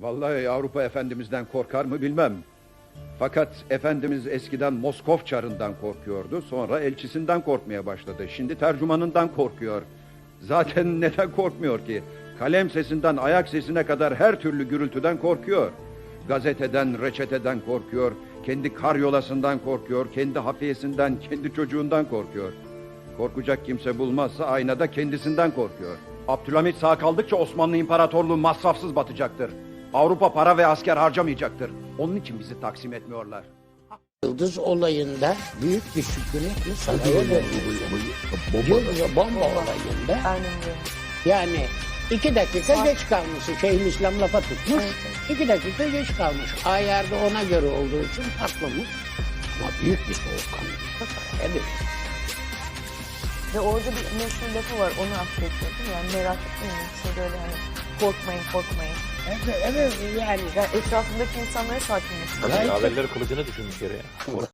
Vallahi Avrupa Efendimiz'den korkar mı bilmem. Fakat Efendimiz eskiden Moskov çarından korkuyordu. Sonra elçisinden korkmaya başladı. Şimdi tercümanından korkuyor. Zaten neden korkmuyor ki? Kalem sesinden ayak sesine kadar her türlü gürültüden korkuyor. Gazeteden, reçeteden korkuyor. Kendi karyolasından korkuyor. Kendi hafiyesinden, kendi çocuğundan korkuyor. Korkacak kimse bulmazsa aynada kendisinden korkuyor. Abdülhamit sağ kaldıkça Osmanlı İmparatorluğu masrafsız batacaktır. Avrupa para ve asker harcamayacaktır. Onun için bizi taksim etmiyorlar. Yıldız olayında büyük bir sükunetle saraya verildi. Yıldız bomba olayında yani iki dakika geç kalmışı Şeyhülislam lafa tutmuş. iki dakika geç kalmış. Ayarda ona göre olduğu için patlamış. Ama büyük bir soğukkanlılıkla saraya verildi. Ve orada bir meşhur lafı var onu affediyordum. Yani merak etmeyin. Şey böyle hani korkmayın korkmayın. Evet, evet yani Yani etrafındaki insanlara sakinleştirin. Gayet- Yaverler kılıcını düşürmüş yere ya.